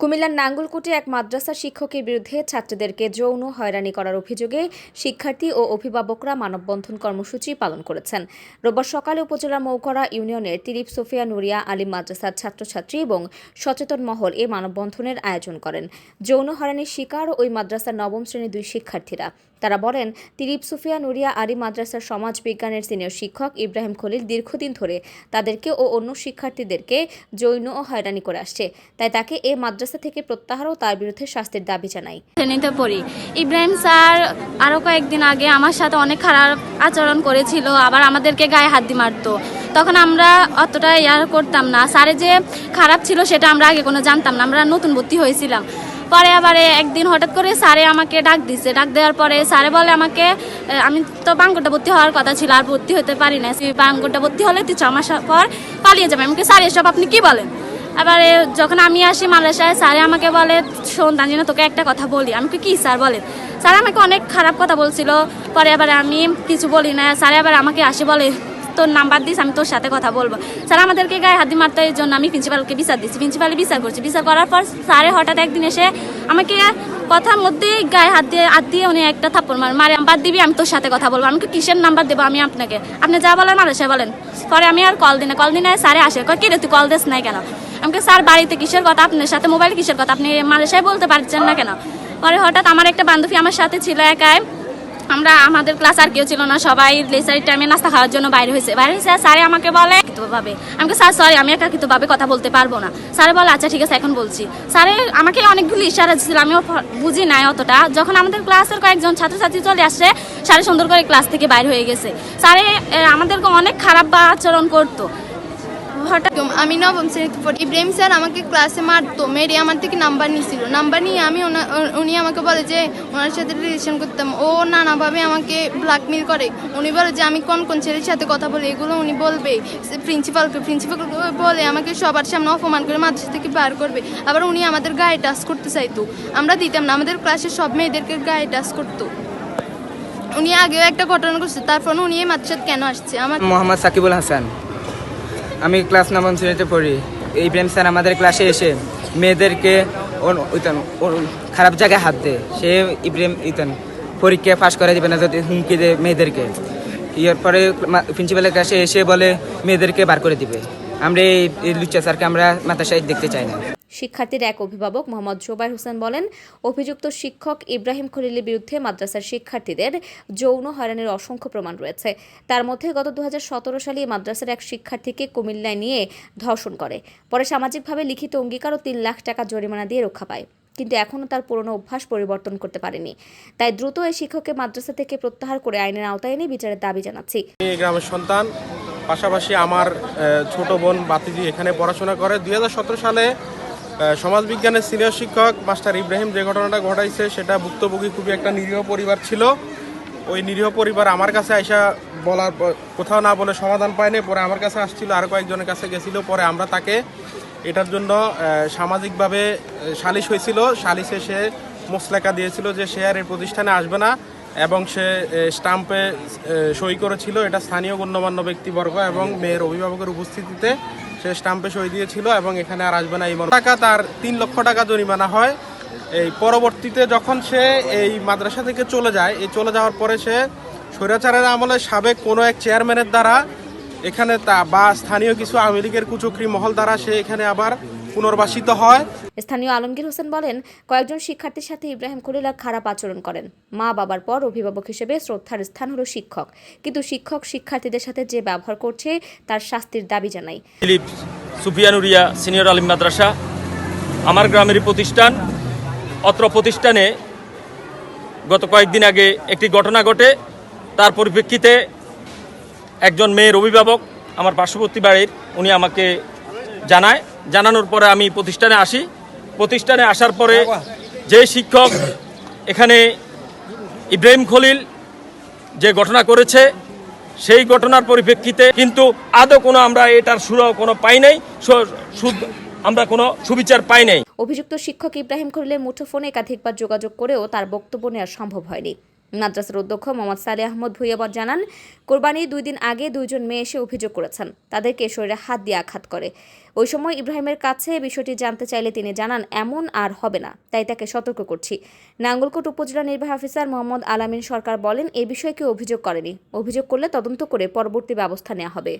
কুমিল্লার নাঙ্গলকোটে এক মাদ্রাসা শিক্ষকের বিরুদ্ধে ছাত্রদেরকে যৌন হয়রানি করার অভিযোগে শিক্ষার্থী ও অভিভাবকরা মানববন্ধন কর্মসূচি পালন করেছেন। রোববার সকালে উপজেলা মৌকরা ইউনিয়নের তিরিপ সোফিয়া নুরিয়া আলী মাদ্রাসার ছাত্রছাত্রী এবং সচেতন মহল এ মানববন্ধনের আয়োজন করেন। যৌন হয়রানির শিকার ওই মাদ্রাসার নবম শ্রেণির দুই শিক্ষার্থীরা। তারা বলেন, তিরিপ সুফিয়া নুরিয়া আলী মাদ্রাসার সমাজ বিজ্ঞানের সিনিয়র শিক্ষক ইব্রাহিম খলিল দীর্ঘদিন ধরে তাদেরকে ও অন্য শিক্ষার্থীদেরকে যৌন ও হয়রানি করে আসছে। তাই তাকে এ মাদ্রাসা থেকে প্রত্যাহার ও তার বিরুদ্ধে শাস্তির দাবি জানাই শ্রেণীতে পড়ি। ইব্রাহিম স্যার আরও কয়েকদিন আগে আমার সাথে অনেক খারাপ আচরণ করেছিল, আবার আমাদেরকে গায়ে হাত দিয়ে মারতো। তখন আমরা অতটা ইয়ার করতাম না। স্যারে যে খারাপ ছিল সেটা আমরা আগে কোনো জানতাম না, আমরা নতুন ভর্তি হয়েছিলাম। পরে আবার একদিন হঠাৎ করে স্যারে আমাকে ডাক দিছে। ডাক দেওয়ার পরে স্যারে বলে আমাকে আমি তো বাঙ্গটা ভর্তি হওয়ার কথা ছিল, আর ভর্তি হতে পারি না। তুই ভর্তি হলে তুই ছ মাস পর পালিয়ে যাবে। আমাকে স্যার, এসব আপনি কি বলেন? এবারে যখন আমি আসি মালয়েশিয়ায়, স্যারে আমাকে বলে, শোন তানজিনা, তোকে একটা কথা বলি। আমি কি স্যার বলে স্যার আমাকে অনেক খারাপ কথা বলছিল। পরে আবার আমি কিছু বলি না। স্যারে আবার আমাকে আসে বলে, তোর নাম্বার দিস, আমি তোর সাথে কথা বলব। স্যার আমাদেরকে গায়ে হাতি মারতে এর জন্য আমি প্রিন্সিপালকে বিচার দিচ্ছি প্রিন্সিপালে বিচার করছি। বিচার করার পর স্যারে হঠাৎ একদিন এসে আমাকে কথার মধ্যে গায়ে হাত দিয়ে হাত দিয়ে উনি একটা থাপ্পড় মার। মারে, বাদ দিবি, আমি তোর সাথে কথা বলব। আমি কিসের নাম্বার দেবো আমি আপনাকে? আপনি যা বলেন মালয়েশিয়া বলেন। পরে আমি আর কল দিই না। কল দিনে স্যারে আসে। কি রে, তুই কল দিস নাই কেন? আমাকে, স্যার, বাড়িতে কিসের কথা? আপনার সাথে মোবাইল কিসের কথা? আপনি মালয়েশিয়ায় বলতে পারছেন না কেন? পরে হঠাৎ আমার একটা বান্ধবী আমার সাথে ছিল একাই। আমরা, আমাদের ক্লাস আর কেউ ছিল না, সবাই লেসারি টাইমে নাস্তা খাওয়ার জন্য বাইরে হয়েছে। বাইরে হয়েছে স্যারে আমাকে বলে ভাবে আমাকে স্যার সরি আমি একা একাকিতভাবে কথা বলতে পারব না। স্যারে বলে আচ্ছা ঠিক আছে, এখন বলছি। স্যারে আমাকে অনেকগুলো ইশারা ছিল আমিও বুঝি নাই অতটা। যখন আমাদের ক্লাসের কয়েকজন ছাত্রছাত্রী চলে আসছে স্যারে সুন্দর করে ক্লাস থেকে বাইরে হয়ে গেছে। স্যারে আমাদেরকে অনেক খারাপ আচরণ করতো। হঠাৎ আমি নবম শ্রেণীতে পড়ি। ইব্রাহিম স্যার আমাকে ক্লাসে মারতো, মেরে আমার থেকে নাম্বার নিয়েছিল নাম্বার নিয়ে আমি উনি আমাকে বলে যে, ওনার সাথে রিলেশন করতাম। ও নানাভাবে আমাকে ব্ল্যাকমেল করে। উনি বলে যে, আমি কোন কোন ছেলের সাথে কথা বলি? এগুলো উনি বলবে। প্রিন্সিপালকে প্রিন্সিপাল বলে আমাকে সবার সামনে অপমান করে মাদ্রাসা থেকে বার করবে। আবার উনি আমাদের গায়ে টাচ করতে চাইতো। আমরা দিতাম না, আমাদের ক্লাসের সব মেয়েদেরকে গায়ে টাচ করতো। উনি আগেও একটা ঘটনা করছে তারপর উনি এই মাদ্রাসাতে কেন আসছে? আমার মোহাম্মদ সাকিবুল হাসান। আমি ক্লাস নবম শ্রেণীতে পড়ি। এই প্রেম স্যার আমাদের ক্লাসে এসে মেয়েদেরকে খারাপ জায়গায় হাত দেয়। সে ইব্রাহিম ইতান পরীক্ষা পাশ করে দেবে না, যদি হুমকি দেয় মেয়েদেরকে। ইয়ার পরে প্রিন্সিপালের কাছে এসে বলে, মেয়েদেরকে বার করে দিবে। আমরা এই এই লুচ্চা স্যারকে আমরা মাথা সাহেব দেখতে চাই না। শিক্ষার্থীর এক অভিভাবক মোহাম্মদ জোবাইর হোসেন বলেন, অভিযুক্ত শিক্ষক ইব্রাহিম খলিলের বিরুদ্ধে মাদ্রাসার শিক্ষার্থীদের যৌন হয়রানির অসংখ্য প্রমাণ রয়েছে। তার মধ্যে গত দু সালে মাদ্রাসার এক শিক্ষার্থীকে কুমিল্লায় নিয়ে ধর্ষণ করে। পরে সামাজিকভাবে লিখিত অঙ্গীকার ও তিন লাখ টাকা জরিমানা দিয়ে রক্ষা পায়। কিন্তু এখনও তার পুরনো অভ্যাস পরিবর্তন করতে পারেনি। তাই দ্রুত এই শিক্ষককে মাদ্রাসা থেকে প্রত্যাহার করে আইনের আওতায় এনে বিচারের দাবি জানাচ্ছি। এই গ্রামের সন্তান, পাশাপাশি আমার ছোট বোন বাতিজি এখানে পড়াশোনা করে। দুই হাজার সতেরো সালে সমাজবিজ্ঞানের সিনিয়র শিক্ষক মাস্টার ইব্রাহিম যে ঘটনাটা ঘটাইছে, সেটা ভুক্তভোগী খুবই একটা নিরীহ পরিবার ছিল। ওই নিরীহ পরিবার আমার কাছে আইসা বলার কোথাও না বলে সমাধান পায়নি। পরে আমার কাছে আসছিল, আর কয়েকজনের কাছে গেছিল। পরে আমরা তাকে এটার জন্য সামাজিকভাবে সালিশ হয়েছিল। সালিশে সে মোসলেকা দিয়েছিল যে সে আর এই প্রতিষ্ঠানে আসবে না এবং সে স্টাম্পে সই করেছিল। এটা স্থানীয় গণ্যমান্য ব্যক্তিবর্গ এবং মেয়ের অভিভাবকের উপস্থিতিতে সে স্টাম্পে সই দিয়েছিল এবং এখানে আর আসবে না এই। টাকা তার তিন লক্ষ টাকা জরিমানা হয় এই পরবর্তীতে যখন সে এই মাদ্রাসা থেকে চলে যায়, এই চলে যাওয়ার পরে সে স্বৈরাচারের আমলে সাবেক কোনো এক চেয়ারম্যানের দ্বারা এখানে তা বা স্থানীয় কিছু আওয়ামী লীগের কুচক্রি মহল দ্বারা সে এখানে আবার পুনর্বাসিত হয়। স্থানীয় আলমগীর হোসেন বলেন কয়েকজন শিক্ষার্থীর সাথে ইব্রাহিম খলিল খারাপ আচরণ করেন। মা বাবার পর অভিভাবক হিসেবে শ্রদ্ধার স্থান হলো শিক্ষক। কিন্তু শিক্ষক শিক্ষার্থীদের সাথে যে ব্যবহার করছে তার শাস্তির দাবি জানাই। দিলীপ সুফিয়ানুরিয়া সিনিয়র আলিম মাদ্রাসা আমার গ্রামেরই প্রতিষ্ঠান। অত্র প্রতিষ্ঠানে গত কয়েকদিন আগে একটি ঘটনা ঘটে। তার পরিপ্রেক্ষিতে একজন মেয়ের অভিভাবক আমার পার্শ্ববর্তী বাড়ির উনি আমাকে জানায় জানানোর পরে আমি প্রতিষ্ঠানে আসি। প্রতিষ্ঠানে আসার পরে যে শিক্ষক এখানে ইব্রাহিম খলিল যে ঘটনা করেছে, সেই ঘটনার পরিপ্রেক্ষিতে কিন্তু আদৌ কোনো আমরা এটার সুর কোনো পাই নাই আমরা কোনো সুবিচার পাই নাই। অভিযুক্ত শিক্ষক ইব্রাহিম খলিলের মুঠোফোনে একাধিকবার যোগাযোগ করেও তার বক্তব্য নেওয়া সম্ভব হয়নি। মাদ্রাসার অধ্যক্ষ মোহাম্মদ সালে আহমদ ভুইয়াবর জানান কোরবানির দুই দিন আগে দুইজন মেয়ে এসে অভিযোগ করেছেন। তাদেরকে শরীরে হাত দিয়ে আঘাত করে। ওই সময় ইব্রাহিমের কাছে বিষয়টি জানতে চাইলে তিনি জানান, এমন আর হবে না। তাই তাকে সতর্ক করছি। নাঙ্গলকোট উপজেলা নির্বাহী অফিসার মোহাম্মদ আলামিন সরকার বলেন, এ বিষয়ে কেউ অভিযোগ করেনি। অভিযোগ করলে তদন্ত করে পরবর্তী ব্যবস্থা নেওয়া হবে।